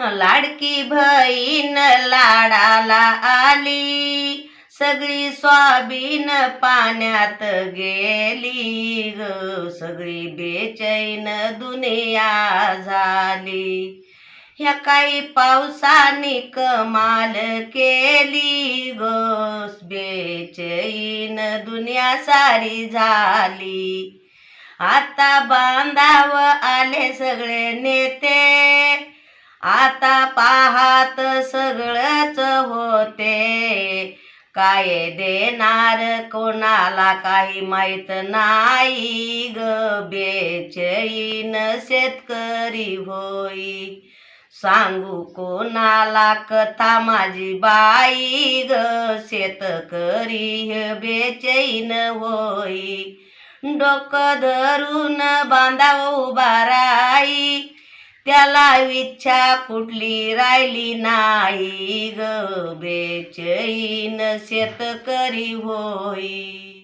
लाडकी बहीण लाडाला आली. सगळी स्वाबीन पाण्यात गेली ग. सगळी बेचैन दुनिया झाली. ह्या काही पावसाने कमाल केली ग. बेचैन दुनिया सारी झाली. आता बांधाव झाले सगळे नेते. आता पाहात सगळंच होते. काय देणार कोणाला काही माहीत नाही. ग बेचैन शेतकरी होई. सांगू कोणाला कथा माझी बाई. ग शेतकरी बेचैन होई. डोकं धरून बांधाव उभा त्याला इच्छा कुठली राहिली नाही ग बेचैन शेतकरी होई.